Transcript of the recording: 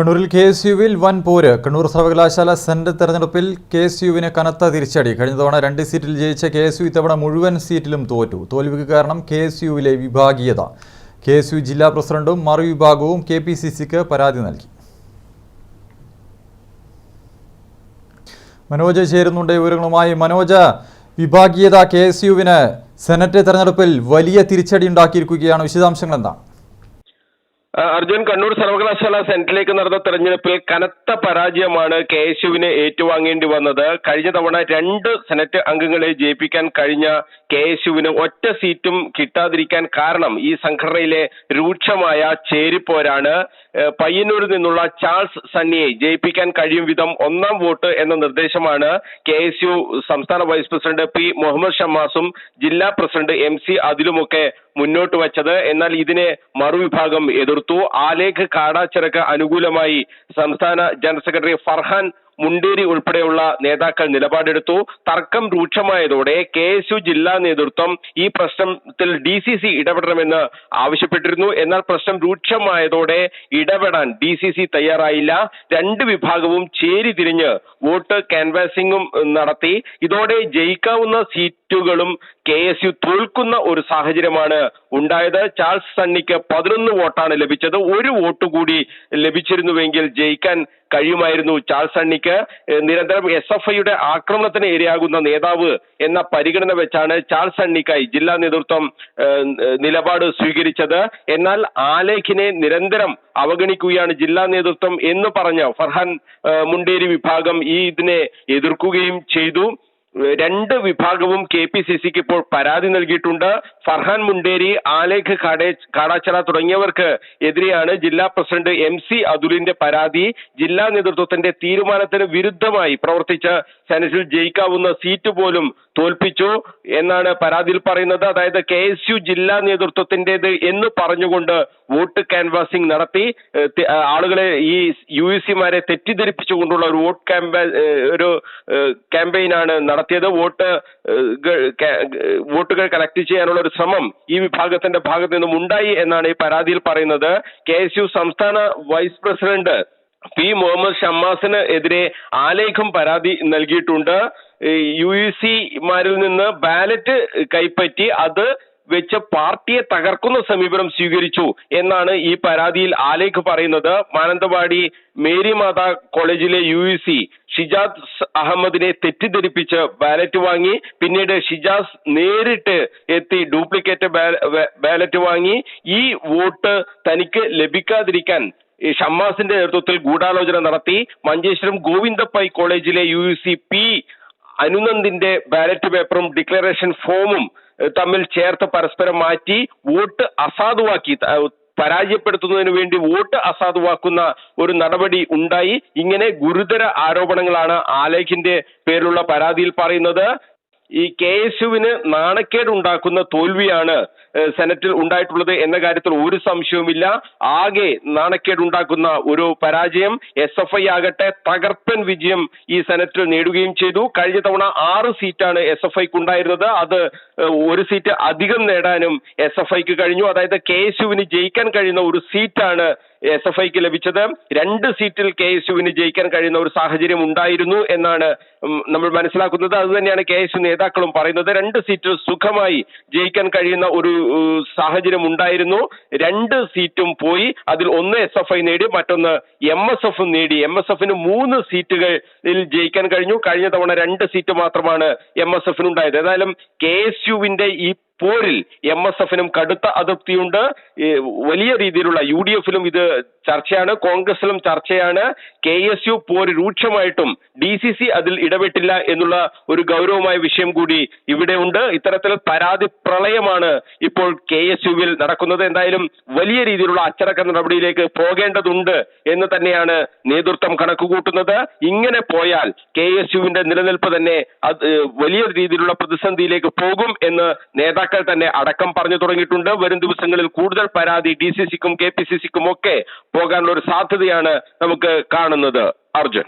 കണ്ണൂരിൽ K S യുവിൽ വൻ പോര്. കണ്ണൂർ സർവകലാശാല സെനറ്റ് തെരഞ്ഞെടുപ്പിൽ കെ എസ് യുവിന് കനത്ത തിരിച്ചടി. കഴിഞ്ഞ തവണ രണ്ട് സീറ്റിൽ ജയിച്ച കെ എസ് യു ഇത്തവണ മുഴുവൻ സീറ്റിലും തോറ്റു. തോൽവിക്ക് കാരണം കെ എസ് യുവിലെ വിഭാഗീയത. കെ എസ് യു ജില്ലാ പ്രസിഡന്റും മറുവിഭാഗവും കെ പി സി സിക്ക് പരാതി നൽകി. മനോജ് ചേരുന്നുണ്ട് വിവരങ്ങളുമായി. മനോജ് വിഭാഗീയത കെ എസ് യുവിന് സെനറ്റ് തെരഞ്ഞെടുപ്പിൽ വലിയ തിരിച്ചടി ഉണ്ടാക്കിയിരിക്കുകയാണ്. വിശദാംശങ്ങൾ എന്താണ്? അർജുൻ കണ്ണൂർ സർവകലാശാല സെനറ്റിലേക്ക് നടന്ന തെരഞ്ഞെടുപ്പിൽ കനത്ത പരാജയമാണ് കെ യുവിന് ഏറ്റുവാങ്ങേണ്ടി വന്നത്. കഴിഞ്ഞ തവണ രണ്ട് സെനറ്റ് അംഗങ്ങളെ ജയിപ്പിക്കാൻ കഴിഞ്ഞ കെ യുവിന് ഒറ്റ സീറ്റും കിട്ടാതിരിക്കാൻ കാരണം ഈ സംഘടനയിലെ രൂക്ഷമായ ചേരിപ്പോരാണ്. പയ്യന്നൂരിൽ നിന്നുള്ള ചാൾസ് സണ്ണിയെ ജയിപ്പിക്കാൻ കഴിയും വിധം ഒന്നാം വോട്ട് എന്ന നിർദ്ദേശമാണ് കെ എസ് യു സംസ്ഥാന വൈസ് പ്രസിഡന്റ് പി മുഹമ്മദ് ഷമ്മാസും ജില്ലാ പ്രസിഡന്റ് എം സി അതിലുമൊക്കെ മുന്നോട്ട് വച്ചത്. എന്നാൽ ഇതിനെ മറുവിഭാഗം എതിർത്തു. ആലേഖ് കാടാച്ചിറക്ക് അനുകൂലമായി സംസ്ഥാന ജനറൽ സെക്രട്ടറി ഫർഹാൻ മുണ്ടേരി ഉൾപ്പെടെയുള്ള നേതാക്കൾ നിലപാടെടുത്തു. തർക്കം രൂക്ഷമായതോടെ കെ എസ് യു ജില്ലാ നേതൃത്വം ഈ പ്രശ്നത്തിൽ ഡി സി സി ഇടപെടണമെന്ന് ആവശ്യപ്പെട്ടിരുന്നു. എന്നാൽ പ്രശ്നം രൂക്ഷമായതോടെ ഇടപെടാൻ ഡി സി സി തയ്യാറായില്ല. രണ്ട് വിഭാഗവും ചേരി തിരിഞ്ഞ് വോട്ട് ക്യാൻവാസിംഗും നടത്തി. ഇതോടെ ജയിക്കാവുന്ന സീറ്റുകളും കെ എസ് യു തോൽക്കുന്ന ഒരു സാഹചര്യമാണ് ഉണ്ടായത്. ചാൾസ് സണ്ണിക്ക് പതിനൊന്ന് വോട്ടാണ് ലഭിച്ചത്. ഒരു വോട്ട് കൂടി ലഭിച്ചിരുന്നുവെങ്കിൽ ജയിക്കാൻ കഴിയുമായിരുന്നു ചാൾസ് സണ്ണിക്ക്. നിരന്തരം എസ് എഫ് ഐയുടെ ആക്രമണത്തിന് ഇരയാകുന്ന നേതാവ് എന്ന പരിഗണന വെച്ചാണ് ചാൾസ് സണ്ണിക്കായി ജില്ലാ നേതൃത്വം നിലപാട് സ്വീകരിച്ചത്. എന്നാൽ ആലേഖിനെ നിരന്തരം അവഗണിക്കുകയാണ് ജില്ലാ നേതൃത്വം എന്ന് പറഞ്ഞ ഫർഹാൻ മുണ്ടേരി വിഭാഗം ഈ ഇതിനെ എതിർക്കുകയും ചെയ്തു. രണ്ട് വിഭാഗവും കെ പി സി സിക്ക് ഇപ്പോൾ പരാതി നൽകിയിട്ടുണ്ട്. ഫർഹാൻ മുണ്ടേരി ആലേഖ് കാടേ കാടാച്ചറ തുടങ്ങിയവർക്ക് എതിരെയാണ് ജില്ലാ പ്രസിഡന്റ് എം സി അതുലിന്റെ പരാതി. ജില്ലാ നേതൃത്വത്തിന്റെ തീരുമാനത്തിന് വിരുദ്ധമായി പ്രവർത്തിച്ച സെനറ്റിൽ ജയിക്കാവുന്ന സീറ്റ് പോലും തോൽപ്പിച്ചു എന്നാണ് പരാതിയിൽ പറയുന്നത്. അതായത് കെ എസ് യു ജില്ലാ നേതൃത്വത്തിന്റേത് എന്ന് പറഞ്ഞുകൊണ്ട് വോട്ട് ക്യാൻവാസിംഗ് നടത്തി. ആളുകളെ ഈ യു എസ് സിമാരെ തെറ്റിദ്ധരിപ്പിച്ചുകൊണ്ടുള്ള ഒരു വോട്ട് ക്യാമ്പ ഒരു ക്യാമ്പയിനാണ് നടത്തിയത് വോട്ട് വോട്ടുകൾ കളക്ട് ചെയ്യാനുള്ള ഒരു ശ്രമം ഈ വിഭാഗത്തിന്റെ ഭാഗത്ത് നിന്നും ഉണ്ടായി എന്നാണ് ഈ പരാതിയിൽ പറയുന്നത്. കെ സംസ്ഥാന വൈസ് പ്രസിഡന്റ് പി മുഹമ്മദ് ഷമ്മാസിന് എതിരെ ആലേഖം പരാതി നൽകിയിട്ടുണ്ട്. യു യു സിമാരിൽ നിന്ന് ബാലറ്റ് കൈപ്പറ്റി അത് വെച്ച് പാർട്ടിയെ തകർക്കുന്ന സമീപനം സ്വീകരിച്ചു എന്നാണ് ഈ പരാതിയിൽ ആലേഖ് പറയുന്നത്. മാനന്തവാടി മേരി മാതാ കോളേജിലെ യു യു സി ഷിജാദ് അഹമ്മദിനെ തെറ്റിദ്ധരിപ്പിച്ച് ബാലറ്റ് വാങ്ങി പിന്നീട് ഷിജാസ് നേരിട്ട് എത്തി ഡ്യൂപ്ലിക്കേറ്റ് ബാലറ്റ് വാങ്ങി. ഈ വോട്ട് തനിക്ക് ലഭിക്കാതിരിക്കാൻ ഷമ്മാസിന്റെ നേതൃത്വത്തിൽ ഗൂഢാലോചന നടത്തി. മഞ്ചേശ്വരം ഗോവിന്ദപ്പൈ കോളേജിലെ യു യു സി പി അനുനന്ദിന്റെ ബാലറ്റ് പേപ്പറും ഡിക്ലറേഷൻ ഫോമും തമ്മിൽ ചേർത്ത് പരസ്പരം മാറ്റി വോട്ട് അസാധുവാക്കി പരാജയപ്പെടുത്തുന്നതിന് വേണ്ടി വോട്ട് അസാധുവാക്കുന്ന ഒരു നടപടി ഉണ്ടായി. ഇങ്ങനെ ഗുരുതര ആരോപണങ്ങളാണ് ആലേഖിന്റെ പേരിലുള്ള പരാതിയിൽ പറയുന്നത്. ഈ കെ എസ് യുവിന് നാണക്കേട് ഉണ്ടാക്കുന്ന തോൽവിയാണ് സെനറ്റിൽ ഉണ്ടായിട്ടുള്ളത് എന്ന കാര്യത്തിൽ ഒരു സംശയവുമില്ല. ആകെ നാണക്കേട് ഉണ്ടാക്കുന്ന ഒരു പരാജയം എസ് എഫ് ഐ ആകട്ടെ തകർപ്പൻ വിജയം ഈ സെനറ്റിൽ നേടുകയും ചെയ്തു. കഴിഞ്ഞ തവണ ആറ് സീറ്റാണ് എസ് എഫ് ഐക്ക് ഉണ്ടായിരുന്നത്. അത് ഒരു സീറ്റ് അധികം നേടാനും എസ് എഫ് ഐക്ക് കഴിഞ്ഞു. അതായത് കെ എസ് യുവിന് ജയിക്കാൻ കഴിയുന്ന ഒരു സീറ്റാണ് എസ് എഫ് ഐക്ക് ലഭിച്ചത്. രണ്ട് സീറ്റിൽ കെ എസ് യുവിന് ജയിക്കാൻ കഴിയുന്ന ഒരു സാഹചര്യം ഉണ്ടായിരുന്നു എന്നാണ് നമ്മൾ മനസ്സിലാക്കുന്നത്. അത് തന്നെയാണ് കെ എസ് യു നേതാക്കളും പറയുന്നത്. രണ്ട് സീറ്റിൽ സുഖമായി ജയിക്കാൻ കഴിയുന്ന ഒരു സാഹചര്യം ഉണ്ടായിരുന്നു. രണ്ട് സീറ്റും പോയി. അതിൽ ഒന്ന് എസ് എഫ് ഐ നേടി മറ്റൊന്ന് എം എസ് എഫ് നേടി. എം എസ് എഫിന് മൂന്ന് സീറ്റുകളിൽ ജയിക്കാൻ കഴിഞ്ഞു. കഴിഞ്ഞ തവണ രണ്ട് സീറ്റ് മാത്രമാണ് എം എസ് എഫിന് ഉണ്ടായത് ഏതായാലും കെ എസ് യുവിന്റെ ഈ പോരിൽ എം എസ് എഫിനും കടുത്ത അതൃപ്തിയുണ്ട്. വലിയ രീതിയിലുള്ള യു ഡി എഫിലും ഇത് ചർച്ചയാണ്. കോൺഗ്രസിലും ചർച്ചയാണ്. കെ എസ് യു പോര് രൂക്ഷമായിട്ടും ഡി സി സി അതിൽ ഇടപെട്ടില്ല എന്നുള്ള ഒരു ഗൗരവമായ വിഷയം കൂടി ഇവിടെ ഉണ്ട്. ഇത്തരത്തിൽ പരാതി പ്രളയമാണ് ഇപ്പോൾ കെ എസ് യുവിൽ നടക്കുന്നത്. എന്തായാലും വലിയ രീതിയിലുള്ള അച്ചടക്ക നടപടിയിലേക്ക് പോകേണ്ടതുണ്ട് എന്ന് തന്നെയാണ് നേതൃത്വം കണക്കുകൂട്ടുന്നത്. ഇങ്ങനെ പോയാൽ കെ എസ് യുവിന്റെ നിലനിൽപ്പ് തന്നെ വലിയ രീതിയിലുള്ള പ്രതിസന്ധിയിലേക്ക് പോകും എന്ന് നേതാക്കൾ തന്നെ അടക്കം പറഞ്ഞു തുടങ്ങിയിട്ടുണ്ട്. വരും ദിവസങ്ങളിൽ കൂടുതൽ പരാതി ഡി സി സിക്കും കെ പി സി സിക്കും ഒക്കെ പോകാനുള്ള ഒരു സാധ്യതയാണ് നമുക്ക് കാണുന്നത്. അർജുൻ.